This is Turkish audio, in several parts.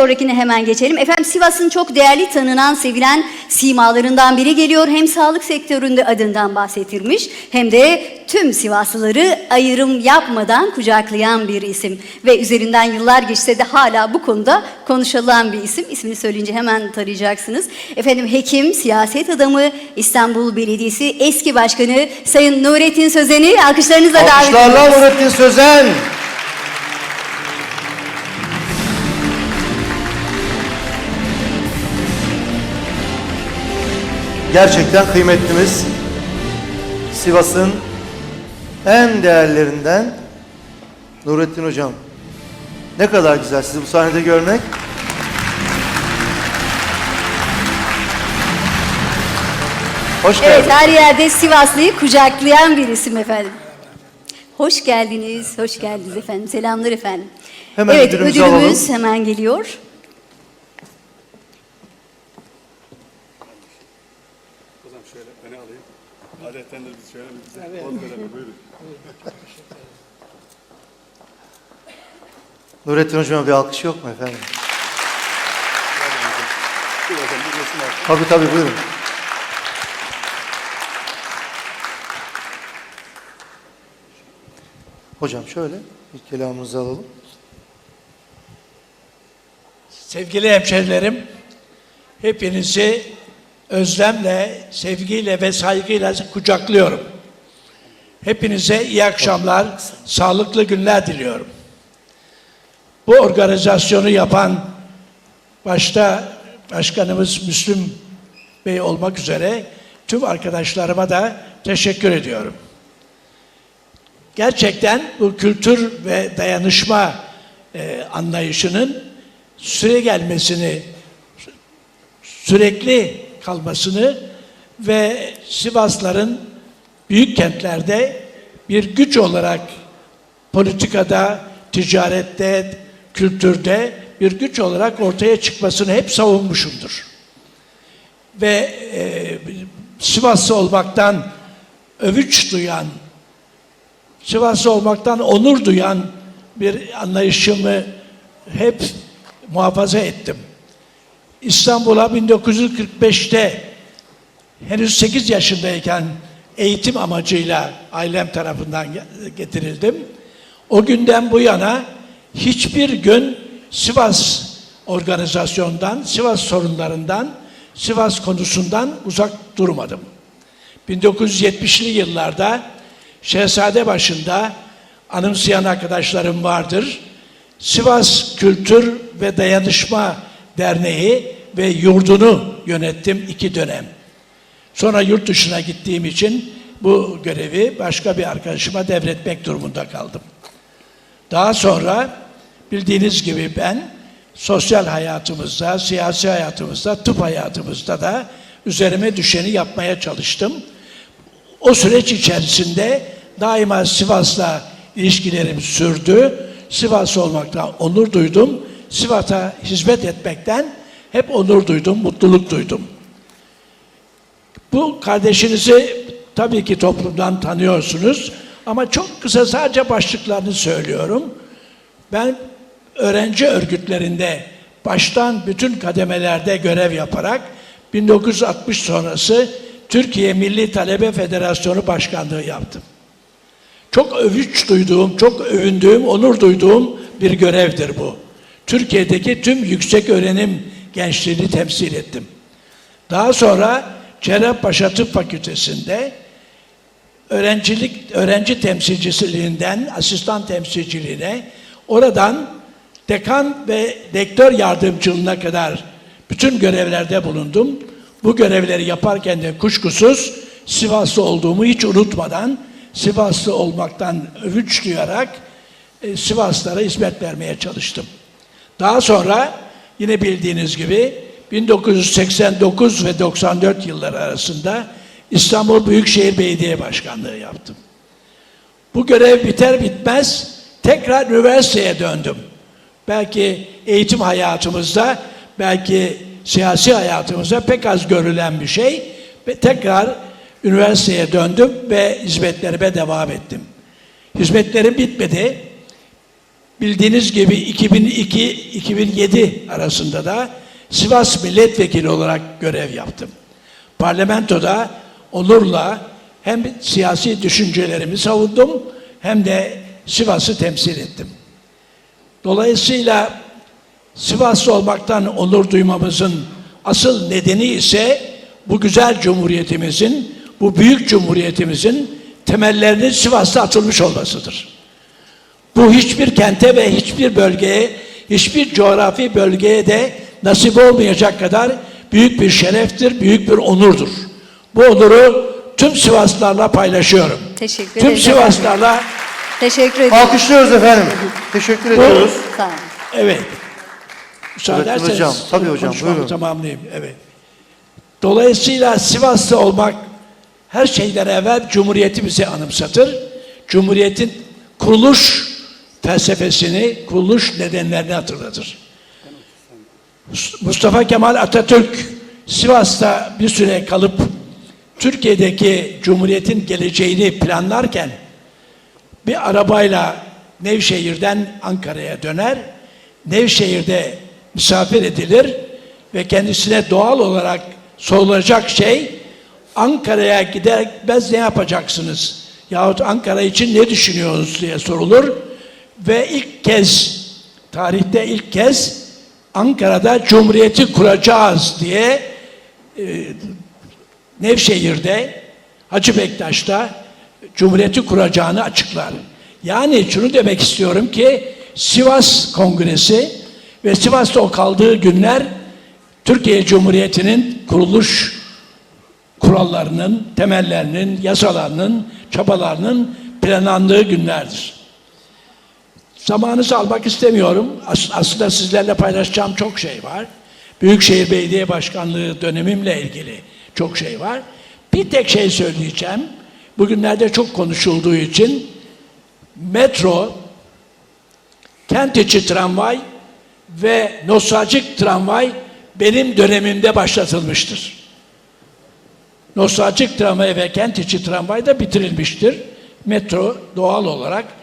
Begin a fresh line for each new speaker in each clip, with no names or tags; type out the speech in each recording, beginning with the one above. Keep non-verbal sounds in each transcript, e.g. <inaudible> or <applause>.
Sonrakine hemen geçelim. Efendim Sivas'ın çok değerli tanınan, sevilen simalarından biri geliyor. Hem sağlık sektöründe adından bahsettirmiş hem de tüm Sivaslıları ayrım yapmadan kucaklayan bir isim. Ve üzerinden yıllar geçse de hala bu konuda konuşulan bir isim. İsmini söyleyince hemen tanıyacaksınız. Efendim hekim, siyaset adamı, İstanbul Belediyesi eski başkanı Sayın Nurettin Sözen'i alkışlarınızla davet ediyoruz.
Alkışlarla Nurettin Sözen. Gerçekten kıymetlimiz. Sivas'ın en değerlerinden Nurettin Hocam. Ne kadar güzel sizi bu sahnede görmek. Hoş
Evet
geldin.
her yerde Sivaslı'yı kucaklayan bir isim efendim. Hoş geldiniz, hoş geldiniz efendim. Selamlar efendim.
Hemen
evet ödülümüz
alalım.
hemen geliyor.
Hocam şöyle öne alayım. Adetten de biz şöyle bir bize poz verelim. Buyurun.
Nurettin Hocam'a bir alkış yok mu efendim? Tabii tabii buyurun. Hocam şöyle bir kelamımızı alalım.
Sevgili hemşehrilerim, hepinizi özlemle, sevgiyle ve saygıyla kucaklıyorum. Hepinize iyi akşamlar, sağlıklı günler diliyorum. Bu organizasyonu yapan başta başkanımız Müslüm Bey olmak üzere tüm arkadaşlarıma da teşekkür ediyorum. Gerçekten bu kültür ve dayanışma e, anlayışının süre gelmesini, sürekli kalmasını ve Sivasların büyük kentlerde bir güç olarak politikada, ticarette, kültürde bir güç olarak ortaya çıkmasını hep savunmuşumdur. Ve e, Sivaslı olmaktan övüç duyan, Sivaslı olmaktan onur duyan bir anlayışımı hep muhafaza ettim. İstanbul'a 1945'te henüz 8 yaşındayken eğitim amacıyla ailem tarafından ge- getirildim. O günden bu yana hiçbir gün Sivas organizasyondan, Sivas sorunlarından, Sivas konusundan uzak durmadım. 1970'li yıllarda Şehzade başında anımsayan arkadaşlarım vardır. Sivas Kültür ve Dayanışma Derneği ve yurdunu yönettim iki dönem. Sonra yurt dışına gittiğim için bu görevi başka bir arkadaşıma devretmek durumunda kaldım. Daha sonra bildiğiniz gibi ben sosyal hayatımızda, siyasi hayatımızda, tıp hayatımızda da üzerime düşeni yapmaya çalıştım. O süreç içerisinde daima Sivas'la ilişkilerim sürdü. Sivas olmaktan onur duydum. Sivas'a hizmet etmekten hep onur duydum, mutluluk duydum. Bu kardeşinizi tabii ki toplumdan tanıyorsunuz ama çok kısa sadece başlıklarını söylüyorum. Ben öğrenci örgütlerinde baştan bütün kademelerde görev yaparak 1960 sonrası Türkiye Milli Talebe Federasyonu Başkanlığı yaptım. Çok övüç duyduğum, çok övündüğüm, onur duyduğum bir görevdir bu. Türkiye'deki tüm yüksek öğrenim gençliğini temsil ettim. Daha sonra Cerrahpaşa Tıp Fakültesi'nde öğrencilik öğrenci temsilciliğinden asistan temsilciliğine oradan dekan ve rektör yardımcılığına kadar bütün görevlerde bulundum. Bu görevleri yaparken de kuşkusuz Sivaslı olduğumu hiç unutmadan Sivaslı olmaktan övünç duyarak e, Sivaslara hizmet vermeye çalıştım. Daha sonra yine bildiğiniz gibi 1989 ve 94 yılları arasında İstanbul Büyükşehir Belediye Başkanlığı yaptım. Bu görev biter bitmez tekrar üniversiteye döndüm. Belki eğitim hayatımızda, belki siyasi hayatımızda pek az görülen bir şey. Ve tekrar üniversiteye döndüm ve hizmetlerime devam ettim. Hizmetlerim bitmedi. Bildiğiniz gibi 2002-2007 arasında da Sivas milletvekili olarak görev yaptım. Parlamentoda onurla hem siyasi düşüncelerimi savundum hem de Sivas'ı temsil ettim. Dolayısıyla Sivaslı olmaktan onur duymamızın asıl nedeni ise bu güzel cumhuriyetimizin, bu büyük cumhuriyetimizin temellerinin Sivas'ta atılmış olmasıdır. Bu hiçbir kente ve hiçbir bölgeye, hiçbir coğrafi bölgeye de nasip olmayacak kadar büyük bir şereftir, büyük bir onurdur. Bu onuru tüm Sivaslılarla paylaşıyorum.
Teşekkür
Tüm
ederiz
Sivaslılarla
Teşekkür ediyorum.
Alkışlıyoruz efendim. Teşekkür ediyoruz.
Sağ olun.
Evet. Müsaade
Evet,
ederseniz
hocam. Tabii hocam, buyurun.
tamamlayayım. Evet. Dolayısıyla Sivaslı olmak her şeyden evvel Cumhuriyetimizi anımsatır. Cumhuriyetin kuruluş felsefesini, kuruluş nedenlerini hatırlatır. Mustafa Kemal Atatürk Sivas'ta bir süre kalıp Türkiye'deki Cumhuriyet'in geleceğini planlarken bir arabayla Nevşehir'den Ankara'ya döner. Nevşehir'de misafir edilir ve kendisine doğal olarak sorulacak şey Ankara'ya gidermez ne yapacaksınız? Yahut Ankara için ne düşünüyorsunuz diye sorulur. Ve ilk kez, tarihte ilk kez Ankara'da Cumhuriyeti kuracağız diye e, Nevşehir'de, Hacı Bektaş'ta Cumhuriyeti kuracağını açıklar. Yani şunu demek istiyorum ki Sivas Kongresi ve Sivas'ta o kaldığı günler Türkiye Cumhuriyeti'nin kuruluş kurallarının, temellerinin, yasalarının, çabalarının planlandığı günlerdir. Zamanınızı almak istemiyorum. As- aslında sizlerle paylaşacağım çok şey var. Büyükşehir Belediye Başkanlığı dönemimle ilgili çok şey var. Bir tek şey söyleyeceğim. Bugünlerde çok konuşulduğu için metro, kent içi tramvay ve nostaljik tramvay benim dönemimde başlatılmıştır. Nostaljik tramvay ve kent içi tramvay da bitirilmiştir. Metro doğal olarak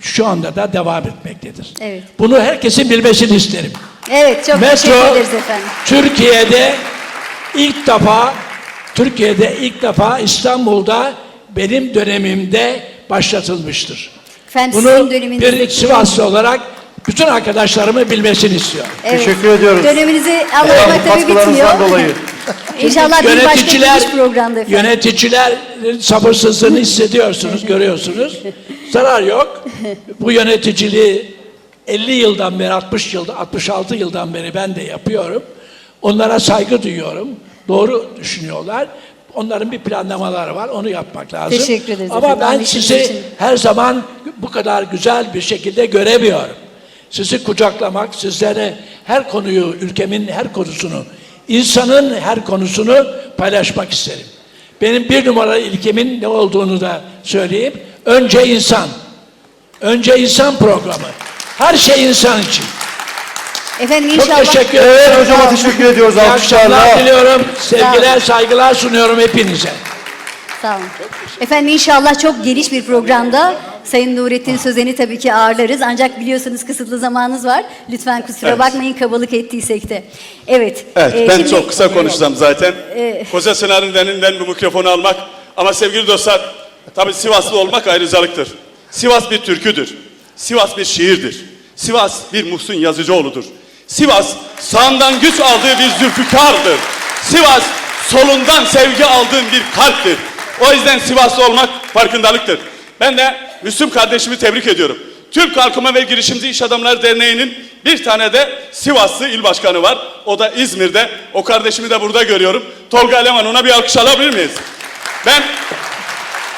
şu anda da devam etmektedir.
Evet.
Bunu herkesin bilmesini isterim.
Evet çok teşekkür ederiz efendim.
Türkiye'de ilk defa Türkiye'de ilk defa İstanbul'da benim dönemimde başlatılmıştır.
Efendim
Bunu bir Sivaslı olarak bütün arkadaşlarımı bilmesini istiyorum.
Evet.
Teşekkür ediyoruz.
Döneminizi anlatmak tabii bitmiyor.
Dolayı. <laughs>
İnşallah bir başka
Yöneticiler,
geniş programda efendim.
yöneticilerin sabırsızlığını hissediyorsunuz, görüyorsunuz. <laughs> Zarar yok. Bu yöneticiliği 50 yıldan beri, 60 yılda, 66 yıldan beri ben de yapıyorum. Onlara saygı duyuyorum. Doğru düşünüyorlar. Onların bir planlamaları var. Onu yapmak lazım.
Teşekkür ederiz
Ama ben sizi
için.
her zaman bu kadar güzel bir şekilde göremiyorum. Sizi kucaklamak, sizlere her konuyu, ülkemin her konusunu, insanın her konusunu paylaşmak isterim. Benim bir numaralı ilkemin ne olduğunu da söyleyeyim. Önce insan. Önce insan programı. Her şey insan için.
Efendim
Çok
inşallah...
teşekkür
Evet
ederim.
hocama teşekkür ediyoruz
İyi akşamlar
alkışlarla.
diliyorum. Sevgiler, saygılar sunuyorum hepinize.
Sağ olun. Efendim inşallah çok geniş bir programda Sayın Nurettin Sözen'i tabii ki ağırlarız. Ancak biliyorsunuz kısıtlı zamanınız var. Lütfen kusura
Evet.
bakmayın kabalık ettiysek de. Evet.
Evet
e,
ben
şimdi-
çok kısa konuşacağım zaten.
Ee,
Koca Sınar'ın elinden bu mikrofonu almak. Ama sevgili dostlar tabii Sivaslı olmak ayrıcalıktır. Sivas bir türküdür. Sivas bir şiirdir. Sivas bir Muhsin Yazıcıoğlu'dur. Sivas sağından güç aldığı bir zülfükardır. Sivas solundan sevgi aldığın bir kalptir. O yüzden Sivaslı olmak farkındalıktır. Ben de Müslüm kardeşimi tebrik ediyorum. Türk Kalkınma ve Girişimci İş Adamları Derneği'nin bir tane de Sivaslı il başkanı var. O da İzmir'de. O kardeşimi de burada görüyorum. Tolga Eleman ona bir alkış alabilir miyiz? Ben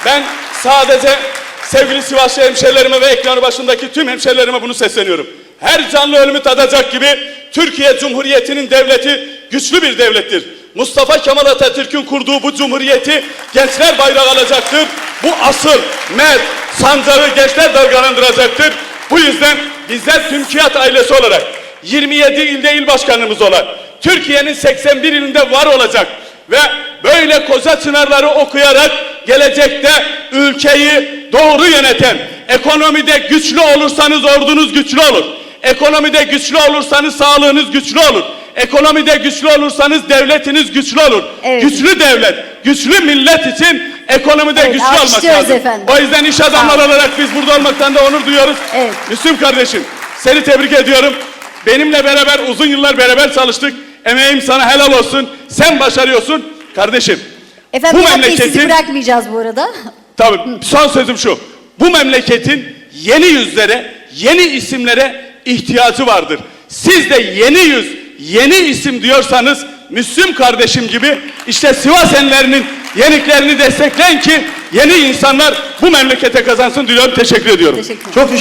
ben sadece sevgili Sivaslı hemşerilerime ve ekranı başındaki tüm hemşerilerime bunu sesleniyorum. Her canlı ölümü tadacak gibi Türkiye Cumhuriyeti'nin devleti güçlü bir devlettir. Mustafa Kemal Atatürk'ün kurduğu bu cumhuriyeti gençler bayrağı alacaktır. Bu asıl, mert, sancağı gençler dalgalandıracaktır. Bu yüzden bizler Tümkiyat ailesi olarak 27 ilde il başkanımız olan Türkiye'nin 81 ilinde var olacak ve böyle koca çınarları okuyarak gelecekte ülkeyi doğru yöneten Ekonomide güçlü olursanız ordunuz güçlü olur. Ekonomide güçlü olursanız sağlığınız güçlü olur. Ekonomide güçlü olursanız devletiniz güçlü olur.
Evet.
Güçlü devlet, güçlü millet için ekonomide
Evet,
güçlü olmak lazım.
efendim.
O yüzden iş adamları olarak biz burada olmaktan da onur duyuyoruz.
Evet.
Müslüm kardeşim seni tebrik ediyorum. Benimle beraber uzun yıllar beraber çalıştık. Emeğim sana helal olsun. Sen başarıyorsun. Kardeşim
Efendim
bu
Bey sizi
memleketin
bırakmayacağız bu arada. <laughs>
Tabii son sözüm şu. Bu memleketin yeni yüzlere, yeni isimlere ihtiyacı vardır. Siz de yeni yüz, yeni isim diyorsanız Müslüm kardeşim gibi işte Sivas enlerinin yeniklerini destekleyin ki yeni insanlar bu memlekete kazansın diyorum. Teşekkür ediyorum.
Teşekkür.
Çok